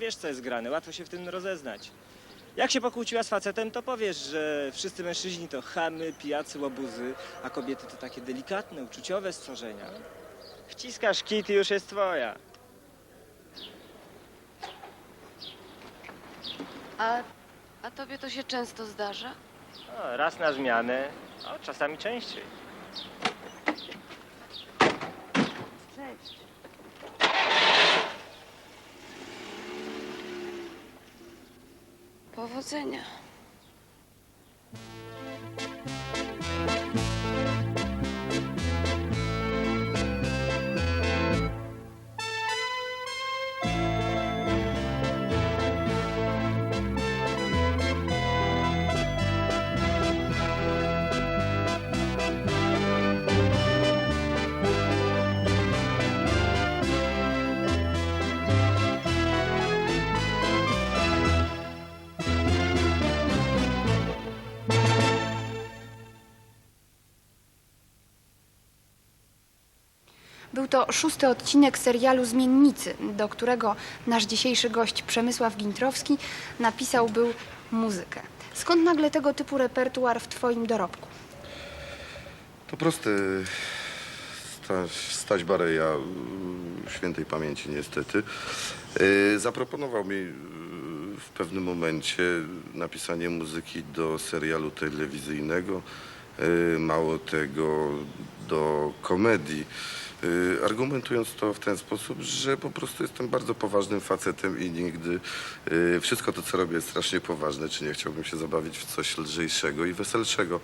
wiesz co jest grane, łatwo się w tym rozeznać. Jak się pokłóciła z facetem, to powiesz, że wszyscy mężczyźni to chamy, pijacy, łobuzy, a kobiety to takie delikatne, uczuciowe stworzenia. Wciskasz kit i już jest twoja. A, a tobie to się często zdarza? O, raz na zmianę, a czasami częściej. Cześć. Powodzenia. To szósty odcinek serialu Zmiennicy, do którego nasz dzisiejszy gość Przemysław Gintrowski napisał był muzykę. Skąd nagle tego typu repertuar w Twoim dorobku? To proste. Staś, Staś Bareja, świętej pamięci niestety, y, zaproponował mi y, w pewnym momencie napisanie muzyki do serialu telewizyjnego, mało tego do komedii, y, argumentując to w ten sposób, że po prostu jestem bardzo poważnym facetem i nigdy y, wszystko to, co robię jest strasznie poważne, czy nie chciałbym się zabawić w coś lżejszego i weselszego.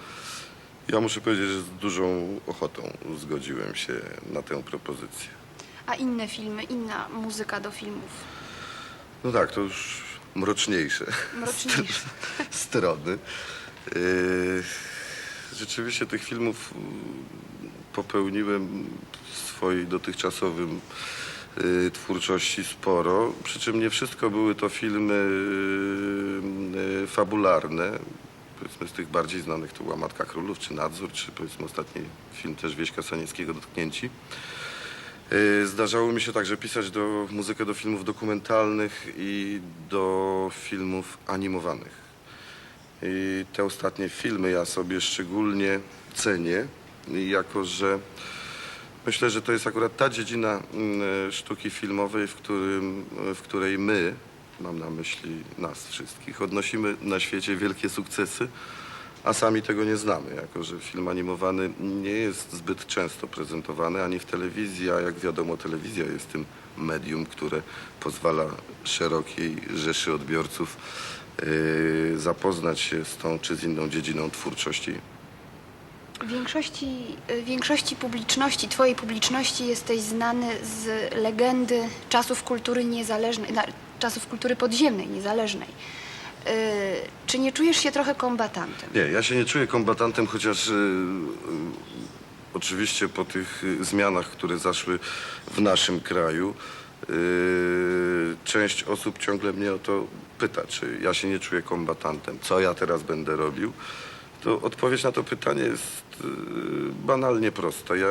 Ja muszę powiedzieć, że z dużą ochotą zgodziłem się na tę propozycję. A inne filmy, inna muzyka do filmów? No tak, to już mroczniejsze Mroczniejsze. strony. Yy, Rzeczywiście tych filmów yy, popełniłem w swojej dotychczasowym yy, twórczości sporo, przy czym nie wszystko były to filmy yy, fabularne. Powiedzmy z tych bardziej znanych to była Matka Królów, czy Nadzór, czy powiedzmy ostatni film też Wieśka Sanieckiego Dotknięci. Zdarzało mi się także pisać do, muzykę do filmów dokumentalnych i do filmów animowanych. I te ostatnie filmy ja sobie szczególnie cenię, jako że myślę, że to jest akurat ta dziedzina mm, sztuki filmowej, w, którym, w której my, mam na myśli nas wszystkich, odnosimy na świecie wielkie sukcesy, a sami tego nie znamy, jako że film animowany nie jest zbyt często prezentowany ani w telewizji, a jak wiadomo telewizja jest tym medium, które pozwala szerokiej rzeszy odbiorców zapoznać się z tą czy z inną dziedziną twórczości. W większości, y, większości publiczności, Twojej publiczności jesteś znany z legendy czasów kultury niezależnej, czasów kultury podziemnej, niezależnej. Y, czy nie czujesz się trochę kombatantem? Nie, ja się nie czuję kombatantem, chociaż y, y, oczywiście po tych y, zmianach, które zaszły w naszym kraju, y, część osób ciągle mnie o to pyta, czy ja się nie czuję kombatantem, co ja teraz będę robił. To odpowiedź na to pytanie jest y, banalnie prosta. Ja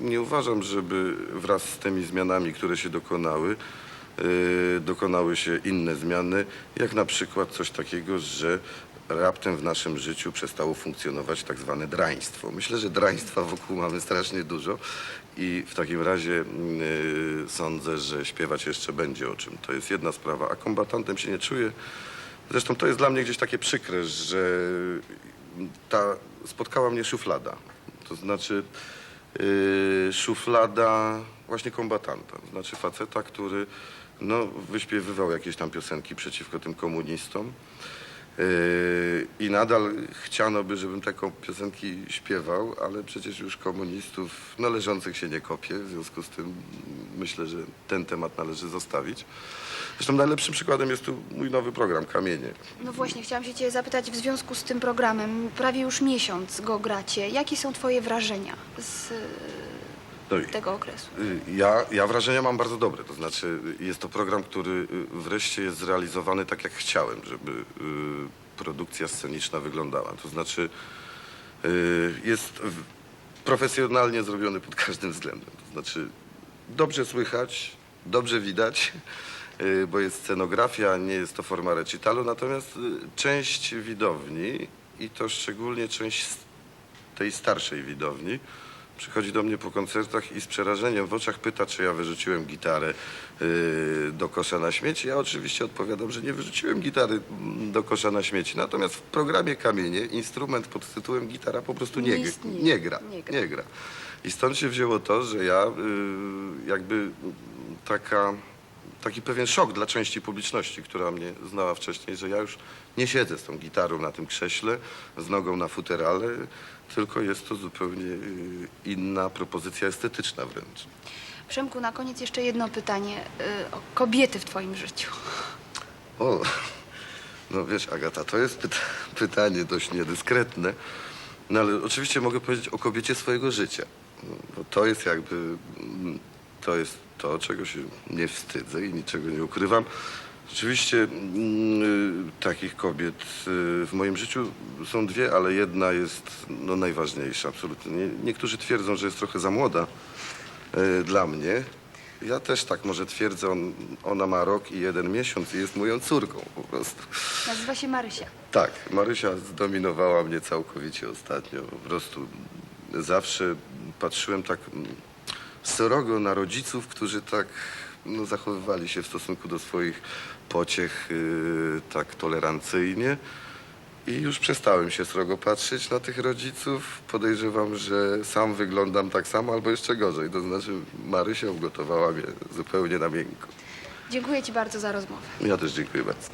nie uważam, żeby wraz z tymi zmianami, które się dokonały, y, dokonały się inne zmiany, jak na przykład coś takiego, że raptem w naszym życiu przestało funkcjonować tak zwane draństwo. Myślę, że draństwa wokół mamy strasznie dużo i w takim razie y, sądzę, że śpiewać jeszcze będzie o czym. To jest jedna sprawa, a kombatantem się nie czuję. Zresztą to jest dla mnie gdzieś takie przykre, że ta spotkała mnie szuflada. To znaczy yy, szuflada właśnie kombatanta. To znaczy faceta, który no, wyśpiewywał jakieś tam piosenki przeciwko tym komunistom. Yy, I nadal chciano by, żebym te ko- piosenki śpiewał, ale przecież już komunistów należących się nie kopie. W związku z tym myślę, że ten temat należy zostawić. Zresztą najlepszym przykładem jest tu mój nowy program Kamienie. No właśnie, chciałam się Cię zapytać w związku z tym programem. Prawie już miesiąc go gracie. Jakie są Twoje wrażenia z No i- tego okresu? Y, Ja, ja wrażenia mam bardzo dobre. To znaczy, y, jest to program, który y, wreszcie jest zrealizowany tak, jak chciałem, żeby y, produkcja sceniczna wyglądała. To znaczy, y, jest w- profesjonalnie zrobiony pod każdym względem. To znaczy, dobrze słychać, dobrze widać y, bo jest scenografia, nie jest to forma recitalu, natomiast y, część widowni i to szczególnie część s- tej starszej widowni przychodzi do mnie po koncertach i z przerażeniem w oczach pyta, czy ja wyrzuciłem gitarę y, do kosza na śmieci. Ja oczywiście odpowiadam, że nie wyrzuciłem gitary do kosza na śmieci. Natomiast w programie Kamienie instrument pod tytułem gitara po prostu nie, Nie istnieje. nie gra. Nie gra. Nie gra. I stąd się wzięło to, że ja y, jakby taka, taki pewien szok dla części publiczności, która mnie znała wcześniej, że ja już nie siedzę z tą gitarą na tym krześle, z nogą na futerale, tylko jest to zupełnie y, inna propozycja estetyczna wręcz. Przemku, na koniec jeszcze jedno pytanie y, o kobiety w twoim życiu. O, no wiesz, Agata, to jest pyta pytanie dość niedyskretne, no ale oczywiście mogę powiedzieć o kobiecie swojego życia. No, Bo to jest jakby, mm, to jest to, czego się nie wstydzę i niczego nie ukrywam. Rzeczywiście mm, y, takich kobiet y, w moim życiu są dwie, ale jedna jest no, najważniejsza absolutnie. Nie, niektórzy twierdzą, że jest trochę za młoda y, dla mnie. Ja też tak może twierdzę, on, ona ma rok i jeden miesiąc i jest moją córką po prostu. Nazywa się Marysia. Tak, Marysia zdominowała mnie całkowicie ostatnio. Po prostu zawsze patrzyłem tak mm, srogo na rodziców, którzy tak no, zachowywali się w stosunku do swoich pociech yy, tak tolerancyjnie. I już przestałem się srogo patrzeć na tych rodziców. Podejrzewam, że sam wyglądam tak samo albo jeszcze gorzej. To znaczy Marysia ugotowała mnie zupełnie na miękko. Dziękuję ci bardzo za rozmowę. Ja też dziękuję bardzo.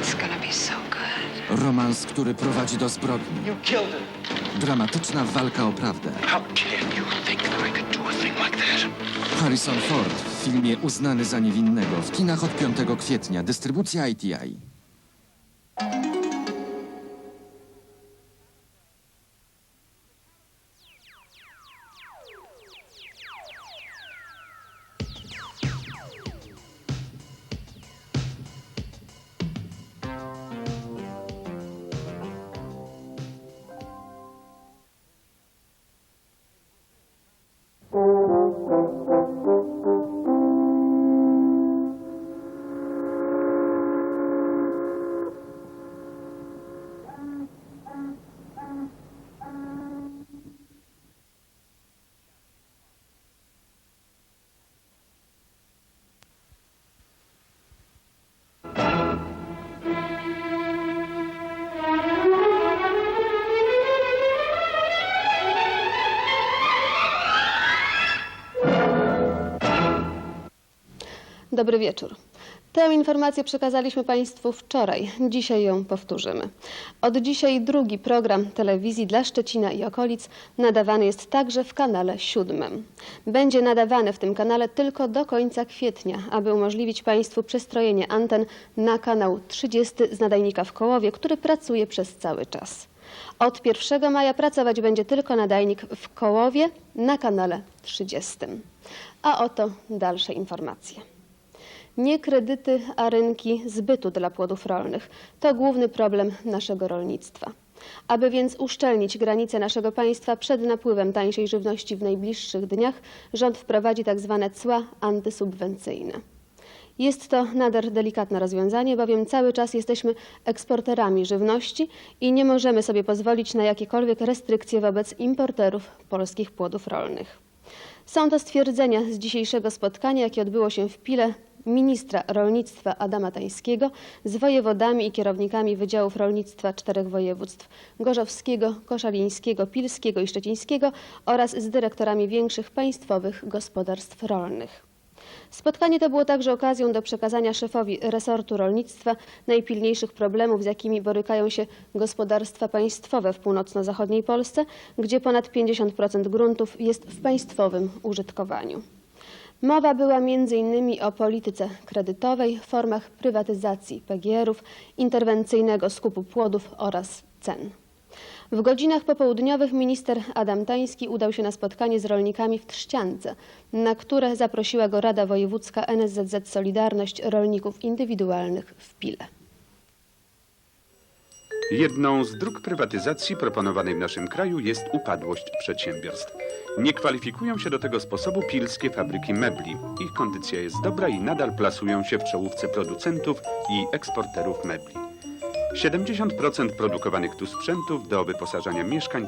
It's gonna be so good. Romans, który prowadzi do zbrodni. You killed him. Dramatyczna walka o prawdę. Harrison Ford w filmie Uznany za niewinnego w kinach od 5 kwietnia. Dystrybucja ITI. Dobry wieczór. Tę informację przekazaliśmy Państwu wczoraj. Dzisiaj ją powtórzymy. Od dzisiaj drugi program telewizji dla Szczecina i okolic nadawany jest także w kanale siódmym. Będzie nadawany w tym kanale tylko do końca kwietnia, aby umożliwić Państwu przestrojenie anten na kanał 30 z nadajnika w Kołowie, który pracuje przez cały czas. Od 1 maja pracować będzie tylko nadajnik w Kołowie na kanale 30. A oto dalsze informacje. Nie kredyty, a rynki zbytu dla płodów rolnych to główny problem naszego rolnictwa. Aby więc uszczelnić granice naszego państwa przed napływem tańszej żywności w najbliższych dniach, rząd wprowadzi tzw. cła antysubwencyjne. Jest to nader delikatne rozwiązanie, bowiem cały czas jesteśmy eksporterami żywności i nie możemy sobie pozwolić na jakiekolwiek restrykcje wobec importerów polskich płodów rolnych. Są to stwierdzenia z dzisiejszego spotkania, jakie odbyło się w Pile ministra rolnictwa Adama Tańskiego z wojewodami i kierownikami Wydziałów Rolnictwa czterech województw Gorzowskiego, Koszalińskiego, Pilskiego i Szczecińskiego oraz z dyrektorami większych państwowych gospodarstw rolnych. Spotkanie to było także okazją do przekazania szefowi resortu rolnictwa najpilniejszych problemów, z jakimi borykają się gospodarstwa państwowe w północno-zachodniej Polsce, gdzie ponad 50% gruntów jest w państwowym użytkowaniu. Mowa była m.in. o polityce kredytowej, formach prywatyzacji PGR-ów, interwencyjnego skupu płodów oraz cen. W godzinach popołudniowych minister Adam Tański udał się na spotkanie z rolnikami w Trzciance, na które zaprosiła go Rada Wojewódzka NSZZ Solidarność Rolników Indywidualnych w Pile. Jedną z dróg prywatyzacji proponowanej w naszym kraju jest upadłość przedsiębiorstw. Nie kwalifikują się do tego sposobu pilskie fabryki mebli. Ich kondycja jest dobra i nadal plasują się w czołówce producentów i eksporterów mebli. 70% produkowanych tu sprzętów do wyposażania mieszkań